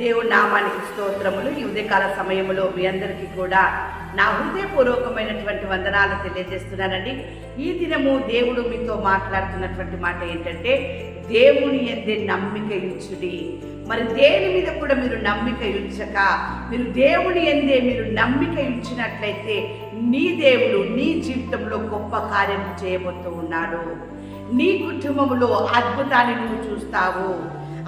దేవుడి నామానికి స్తోత్రములు. ఈ ఉదయకాల సమయంలో మీ అందరికీ కూడా నా హృదయపూర్వకమైనటువంటి వందనాలు తెలియజేస్తున్నానండి. ఈ దినము దేవుడు మీతో మాట్లాడుతున్నటువంటి మాట ఏంటంటే దేవుని ఎందే నమ్మిక ఇచ్చుడి మరి దేని మీద కూడా మీరు నమ్మిక ఉంచక మీరు దేవుని ఎందే మీరు నమ్మిక ఉంచినట్లయితే నీ దేవుడు నీ జీవితంలో గొప్ప కార్యం చేయబోతూ ఉన్నాడు. నీ కుటుంబంలో అద్భుతాన్ని నువ్వు చూస్తావు.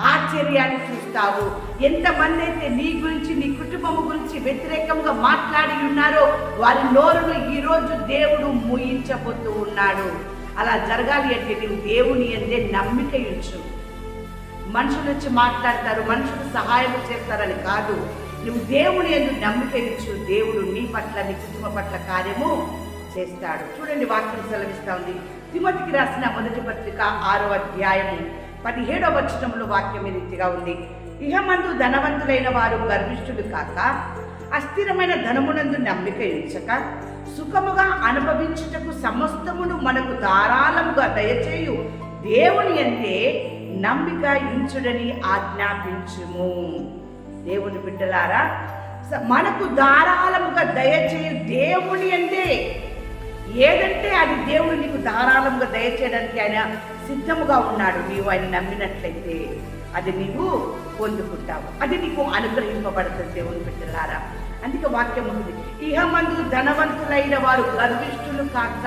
ఆశ్చర్యాన్ని చూస్తావు. ఎంతమంది అయితే నీ గురించి నీ కుటుంబం గురించి వ్యతిరేకంగా మాట్లాడి ఉన్నారో వారి నోరును ఈరోజు దేవుడు ముయించబోతూ ఉన్నాడు. అలా జరగాలి అంటే నీవు దేవుని అందే నమ్మిక ఉంచు. మనుషులు వచ్చి మాట్లాడతారు మనుషులు సహాయం చేస్తారని కాదు. నువ్వు దేవుని ఎందుకు నమ్మిక ఇచ్చు దేవుడు నీ పట్ల నీ కుటుంబ పట్ల కార్యము చేస్తాడు. చూడండి వాక్యం సెలవిస్తా ఉంది. తిమతికి రాసిన మొదటి పత్రిక ఆరో అధ్యాయము. పదిహేడవ వచనంలో వాక్యం రీతిగా ఉంది. ఇహమందు ధనవంతులైన వారు గర్విష్ఠులు కాక అస్థిరమైన ధనమునందు నమ్మిక ఉంచక సుఖముగా అనుభవించుటకు సమస్తమును మనకు ధారాళముగా దయచేయు. దేవుని అంతే నమ్మిక ఇంచుడని ఆజ్ఞాపించుము. దేవుని బిడ్డలారా స- మనకు ధారాళముగా దయచేయు దేవుని అంటే ఏదంటే అది దేవుడు నీకు ధారాళముగా దయచేయడానికి ఆయన సిద్ధముగా ఉన్నాడు. నీవు ఆయన నమ్మినట్లయితే అది నీవు పొందుకుంటావు. అది నీకు అనుగ్రహింపబడుతుంది దేవుని బిడ్డలారా. అందుకే వాక్యం ఉంది. ఇహమందు ధనవంతులైన వారు గర్విష్ఠులు కాక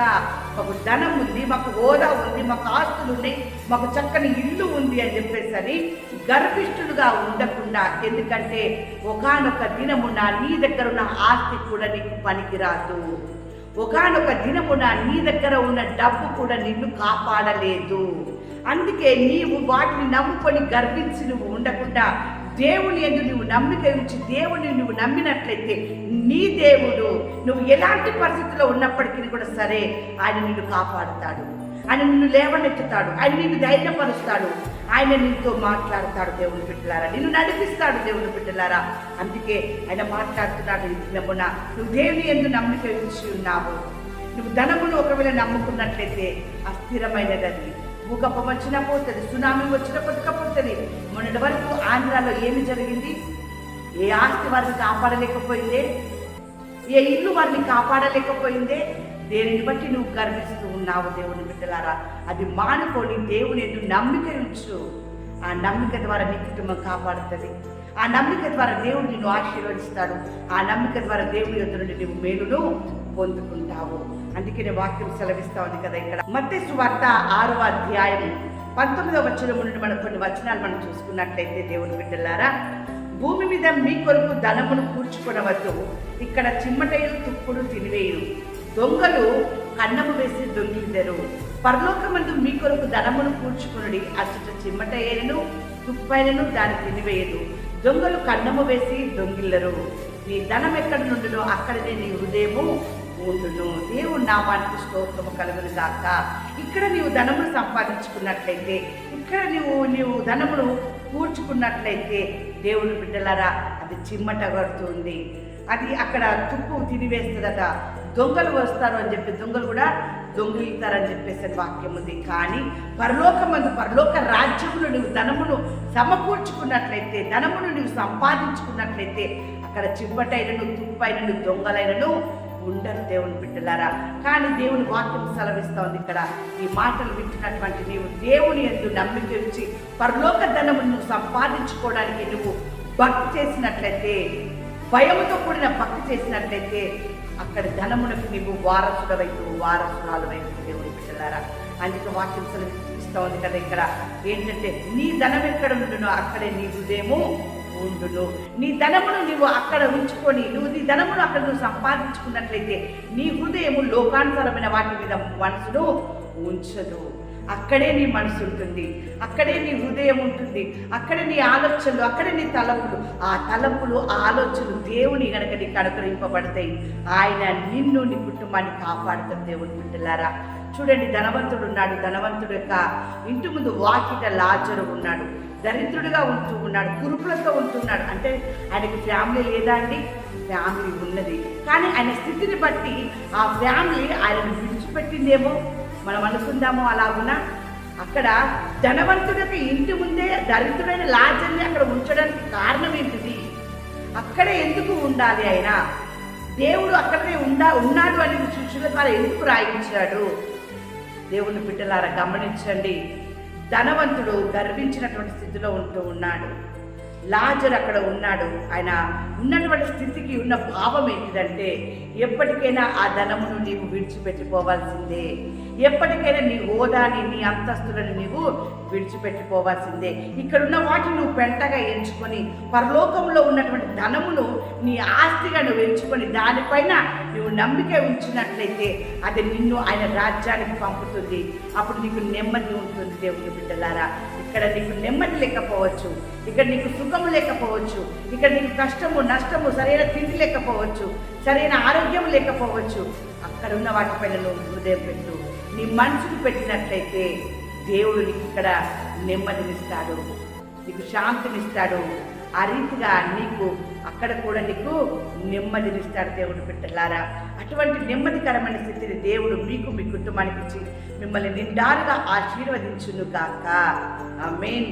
మాకు ధనం ఉంది మాకు హోదా ఉంది మాకు ఆస్తులు ఉన్నాయి మాకు చక్కని ఇల్లు ఉంది అని చెప్పేసి గర్విష్ఠులుగా ఉండకుండా ఎందుకంటే ఒకానొక దినమున నీ దగ్గర ఉన్న ఆస్తి కూడా నీకు పనికిరాదు. ఒకానొక దినమున నీ దగ్గర ఉన్న డబ్బు కూడా నిన్ను కాపాడలేదు. అందుకే నీవు వాటిని నమ్ముకొని గర్వించి నువ్వు ఉండకుండా దేవుని ఎందు నువ్వు నమ్మిక ఉంచి దేవుని నువ్వు నమ్మినట్లయితే నీ దేవుడు నువ్వు ఎలాంటి పరిస్థితిలో ఉన్నప్పటికీ కూడా సరే ఆయన నిన్ను కాపాడుతాడు. ఆయన నిన్ను లేవనెత్తుతాడు. ఆయన నిన్ను ధైర్యపరుస్తాడు. ఆయన నీతో మాట్లాడతాడు దేవుని బిడ్డలారా. నిన్ను నడిపిస్తాడు దేవుని బిడ్డలారా. అందుకే ఆయన మాట్లాడుతున్నాడు ఈ దినమున. నువ్వు దేవుని ఎందు నమ్మిక ఉంచి ఉన్నావు. నువ్వు ధనమును ఒకవేళ నమ్ముకున్నట్లయితే అస్థిరమైనదని. అది భూకంపం వచ్చినా పోతుంది సునామీ వచ్చినా కొట్టుకపోతుంది మొన్నటి వరకు ఆంధ్రాలో ఏమి జరిగింది? ఏ ఆస్తి వారిని కాపాడలేకపోయిందే? ఏ ఇల్లు వారిని కాపాడలేకపోయిందే? దేనిని బట్టి నువ్వు గర్విస్తూ ఉన్నావు దేవుని బిడ్డలారా? అది మానుకొని దేవుని ఎందు నమ్మిక ఉంచు. ఆ నమ్మిక ద్వారా నీ కుటుంబం కాపాడుతుంది. ఆ నమ్మిక ద్వారా దేవుడు నిన్ను ఆశీర్వదిస్తాడు. ఆ నమ్మిక ద్వారా దేవుని యొక్క నుండి నువ్వు మేలును పొందుకుంటావు. అందుకే నేను వాక్యం సెలవిస్తా ఉంది కదా ఇక్కడ. మత్తే వార్త ఆరవ అధ్యాయం పంతొమ్మిదవ వచనం నుండి మనం కొన్ని వచనాలు మనం చూసుకున్నట్లయితే దేవుని బిడ్డలారా భూమి మీద మీ కొరకు ధనమును కూర్చుకొనవద్దు. ఇక్కడ చిమ్మటైలు తుప్పుడు తినివేయు దొంగలు కన్నము వేసి దొంగిలిద్దరు పరలోకమందు మీ కొరకు ధనమును కూర్చుకునుడి అచ్చట చిమ్మటయ్యను తుప్పైనను దాన్ని తినివేయదు దొంగలు కన్నము వేసి దొంగిల్లరు. నీ ధనం ఎక్కడ నుండునో అక్కడనే నీ హృదయము ఉండును. దేవుడు నామానికి స్తోత్రము కలుగును గాక. ఇక్కడ నీవు ధనమును సంపాదించుకున్నట్లయితే ఇక్కడ నీవు నీవు ధనమును కూర్చుకున్నట్లయితే దేవుని బిడ్డలారా అది చిమ్మట కడుతుంది. అది అక్కడ తుప్పు తినివేస్తుందట. దొంగలు వస్తారు అని చెప్పి దొంగలు కూడా దొంగిలితారని చెప్పేసి వాక్యం ఉంది. కానీ పరలోకమందు పరలోక రాజ్యమును నువ్వు ధనమును సమకూర్చుకున్నట్లయితే ధనమును నువ్వు సంపాదించుకున్నట్లయితే అక్కడ చిమ్మటైనను తుప్పైనను దొంగలైనను ఉండరు దేవుని బిడ్డలారా. కానీ దేవుని వాక్యం సెలవిస్తా ఉంది ఇక్కడ. ఈ మాటలు వింటున్నటువంటి నీవు దేవుని ఎందు నమ్మిక ఉంచి పరలోక ధనమును నువ్వు సంపాదించుకోవడానికి నువ్వు భక్తి చేసినట్లయితే భయముతో కూడిన భక్తి చేసినట్లయితే అక్కడ ధనమునకు నీవు వారసుడవైపు వారసురాలు వైపు దేవుని బిడ్డలారా. అందుకే వాక్యం సెలవిస్తా ఉంది కదా ఇక్కడ. ఏంటంటే నీ ధనం ఎక్కడ ఉండునో అక్కడే నీ హృదయము ఉండును. నీ ధనమును నువ్వు అక్కడ ఉంచుకొని నువ్వు నీ ధనమును అక్కడ నువ్వు సంపాదించుకున్నట్లయితే నీ హృదయము లోకానుసారమైన వాటి మీద మనసును ఉంచదు. అక్కడే నీ మనసు ఉంటుంది. అక్కడే నీ హృదయం ఉంటుంది. అక్కడే నీ ఆలోచనలు అక్కడే నీ తలంపులు. ఆ తలంపులు ఆ ఆలోచనలు దేవుని గనక నీకు అనుగ్రహింపబడతాయి. ఆయన నిన్ను నీ కుటుంబాన్ని కాపాడుతాడు దేవుని బిడ్డలారా. చూడండి ధనవంతుడు ఉన్నాడు. ధనవంతుడు యొక్క ఇంటి ముందు వాకిట లాజరు ఉన్నాడు. దరిద్రుడిగా ఉంటూ ఉన్నాడు. కురుపులతో ఉంటున్నాడు. అంటే ఆయనకి ఫ్యామిలీ లేదా అండి? ఫ్యామిలీ ఉన్నది. కానీ ఆయన స్థితిని బట్టి ఆ ఫ్యామిలీ ఆయనను విడిచిపెట్టిందేమో? మనం అనుకుందాము అలాగునా అక్కడ ధనవంతుడికి ఇంటి ముందే దరిద్రుడైన లాజర్ని అక్కడ ఉంచడానికి కారణం ఏంటిది? అక్కడే ఎందుకు ఉండాలి ఆయన? దేవుడు అక్కడనే ఉండా ఉన్నాడు అనేది శిష్యుల ద్వారా ఎందుకు రాయించాడు? దేవుని బిడ్డలారా గమనించండి. ధనవంతుడు గర్వించినటువంటి స్థితిలో ఉంటూ ఉన్నాడు. లాజర్ అక్కడ ఉన్నాడు. ఆయన ఉన్నటువంటి స్థితికి ఉన్న భావం ఏంటిదంటే ఎప్పటికైనా ఆ ధనమును నీవు విడిచిపెట్టుకోవాల్సిందే ఎప్పటికైనా నీ హోదాని నీ అంతస్తులను నీవు విడిచిపెట్టుకోవాల్సిందే ఇక్కడున్న వాటిని నువ్వు పెంటగా ఎంచుకొని పరలోకంలో ఉన్నటువంటి ధనమును నీ ఆస్తిగా నువ్వు ఎంచుకొని దానిపైన నువ్వు నమ్మిక ఉంచినట్లయితే అది నిన్ను ఆయన రాజ్యానికి పంపుతుంది. అప్పుడు నీకు నెమ్మది ఉంటుంది దేవుని బిడ్డలారా. ఇక్కడ నీకు నెమ్మది లేకపోవచ్చు. ఇక్కడ నీకు సుఖము లేకపోవచ్చు. ఇక్కడ నీకు కష్టము నష్టము సరైన తిండి లేకపోవచ్చు సరైన ఆరోగ్యం లేకపోవచ్చు. అక్కడ ఉన్న వాటిపైన నువ్వు హృదయం పెట్టు. నీ మనసుకు పెట్టినట్లయితే దేవుడు నీకు ఇక్కడ నెమ్మదినిస్తాడు. నీకు శాంతినిస్తాడు. ఆ రీతిగా నీకు అక్కడ కూడా నీకు నెమ్మదినిస్తాడు దేవుడు పెట్టలారా అటువంటి నెమ్మదికరమైన స్థితిని దేవుడు మీకు మీ కుటుంబానికి ఇచ్చి మిమ్మల్ని నిండారుగా ఆశీర్వదించును ఆ మెయిన్